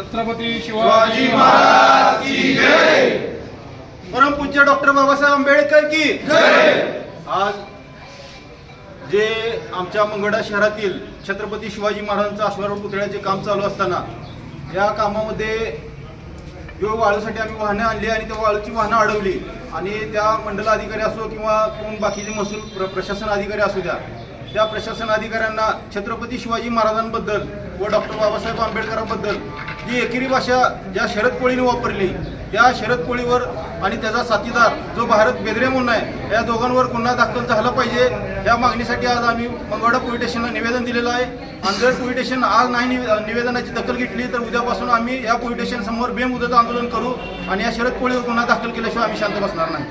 छत्रपती शिवाजी महाराज की जय! परमपूज्य डॉक्टर बाबासाहेब आंबेडकर की जय! आज जे आमच्या मंगळा शहरातील छत्रपती शिवाजी महाराजांचं अश्वारूढ पुतळ्याचे काम चालू असताना या कामामध्ये जो वाळूसाठी आम्ही वाहनं आणली आणि त्या वाळूची वाहनं अडवली आणि त्या मंडल अधिकारी असो किंवा कोण बाकीचे महसूल प्र प्रशासन अधिकारी असू द्या त्या प्रशासन अधिकाऱ्यांना छत्रपती शिवाजी महाराजांबद्दल व डॉक्टर बाबासाहेब आंबेडकरांबद्दल जी एकेरी भाषा ज्या शरद कोळीने वापरली त्या शरद कोळीवर आणि त्याचा साथीदार जो भारत बेदरे म्हणून आहे या दोघांवर गुन्हा दाखल झाला पाहिजे. या मागणीसाठी आज आम्ही मंगळवाडा पोलीस स्टेशनला निवेदन दिलेलं आहे. आणि जर पोलीस स्टेशन आज नाही निवे- निवेदनाची दखल घेतली तर उद्यापासून आम्ही या पोलीस स्टेशन समोर बेमुदत आंदोलन करू आणि या शरद कोळीवर गुन्हा दाखल केल्याशिवाय आम्ही शांत बसणार नाही.